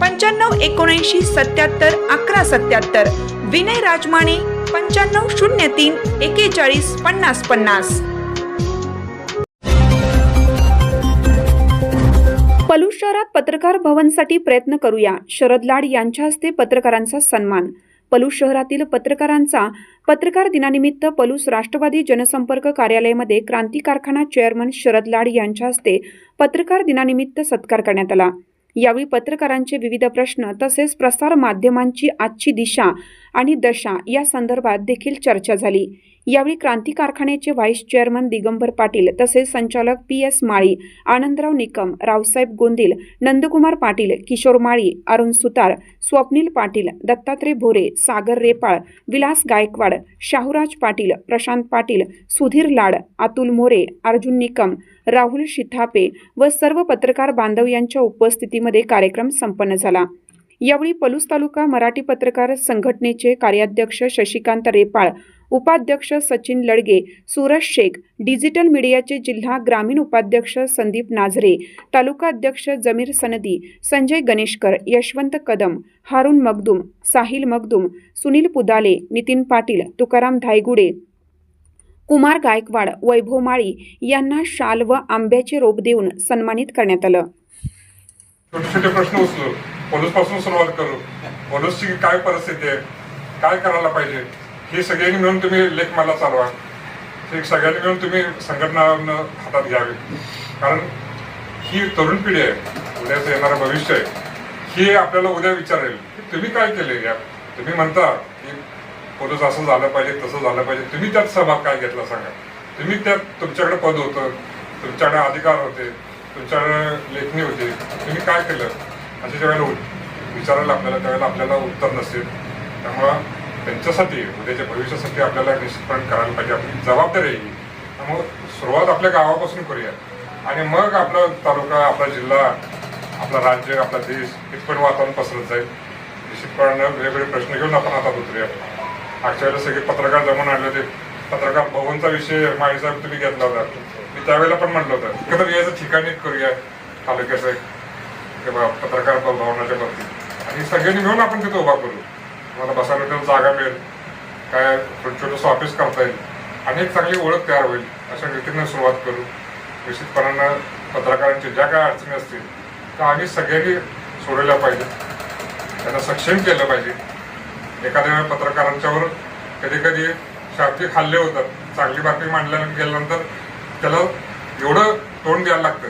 पंच्याण्णव एकोणऐंशी सत्याहत्तर अकरा सत्याहत्तर. विनय राजमाने पंच्याण्णव शून्य तीन एकेचाळीस पन्नास पन्नास. पलूस शहरात पत्रकार भवनसाठी प्रयत्न करूया. शरद लाड यांच्या हस्ते पत्रकारांचा सन्मान. पलूस शहरातील पत्रकारांचा पत्रकार दिनानिमित्त पलूस राष्ट्रवादी जनसंपर्क कार्यालयामध्ये क्रांती कारखाना चेअरमन शरद लाड यांच्या हस्ते पत्रकार दिनानिमित्त सत्कार करण्यात आला. यावेळी पत्रकारांचे विविध प्रश्न तसेच प्रसार माध्यमांची आजची दिशा आणि दशा या संदर्भात देखील चर्चा झाली. यावेळी क्रांती कारखान्याचे व्हाईस चेअरमन दिगंबर पाटील तसेच संचालक पी एस माळी आनंदराव निकम रावसाहेब गोंदिल नंदकुमार पाटील किशोर माळी अरुण सुतार स्वप्नील पाटील दत्तात्रय भोरे सागर रेपाळ विलास गायकवाड शाहूराज पाटील प्रशांत पाटील सुधीर लाड अतुल मोरे अर्जुन निकम राहुल शिथापे व सर्व पत्रकार बांधव यांच्या उपस्थितीमध्ये कार्यक्रम संपन्न झाला. यावेळी पलूस तालुका मराठी पत्रकार संघटनेचे कार्याध्यक्ष शशिकांत रेपाळ उपाध्यक्ष सचिन लडगे सूरज शेख डिजिटल मीडियाचे जिल्हा ग्रामीण उपाध्यक्ष संदीप नाझरे तालुका अध्यक्ष जमीर सनदी संजय गणेशकर यशवंत कदम हारून मगदुम साहिल मगदुम सुनील पुदाले नितीन पाटील तुकाराम धायगुडे कुमार गायकवाड वैभव माळी यांना शाल व आंब्याचे रोप देऊन सन्मानित करण्यात आलं. पोलीसपासून सुरुवात करू. पोलीसची काय परिस्थिती आहे? काय करायला पाहिजे? हे सगळ्यांनी मिळून तुम्ही लेख मला चालवा. हे सगळ्यांनी मिळून तुम्ही संघटना हातात घ्यावी. कारण ही तरुण पिढी आहे. उद्याचं येणारं भविष्य आहे. ही आपल्याला उद्या विचारेल. की तुम्ही काय केले या तुम्ही म्हणता की पोलीस असं झालं पाहिजे तसं झालं पाहिजे. तुम्ही त्यात सहभाग काय घेतला सांगा. तुम्ही त्यात तुमच्याकडे पद होतं तुमच्याकडे अधिकार होते तुमच्याकडे लेखणी होती. तुम्ही काय केलं? अशा ज्यावेळेला विचारायला आपल्याला त्यावेळेला आपल्याला उत्तर नसेल. त्यामुळं त्यांच्यासाठी उद्याच्या भविष्यासाठी आपल्याला निश्चितपणे करायला पाहिजे. आपली जबाबदारी आहे त्यामुळं सुरुवात आपल्या गावापासून करूया. आणि मग आपला तालुका आपला जिल्हा आपला राज्य आपला देश इथपर्यंत वातावरण पसरत जाईल. निश्चितपणे वेगवेगळे प्रश्न घेऊन आपण हातात उतरूया. मागच्या वेळेला सगळे पत्रकार जमून आणले होते. पत्रकार भवनचा विषय माळी तुम्ही घेतला होता. मी त्यावेळेला पण म्हटलं होतं. एकत्र याचं ठिकाणी करूया. तालुक्याचं. किंवा पत्रकार भवनाच्या बाबतीत. आणि सगळ्यांनी मिळून आपण तिथं उभा करू. मला बसायला तिथं जागा मिळेल. काय छोटं छोटंसं ऑफिस करता येईल. आणि एक चांगली ओळख तयार होईल. अशा रीतीनं सुरुवात करू. निश्चितपणानं पत्रकारांच्या ज्या काय अडचणी असतील त्या आम्ही सगळ्यांनी सोडवल्या पाहिजेत. त्यांना सक्षम केलं पाहिजे. एखाद्या वेळेला पत्रकारांच्यावर कधी कधी शाब्दिक हल्ले होतात. चांगली बातमी मांडल्या गेल्यानंतर त्याला एवढं तोंड द्यायला लागतं.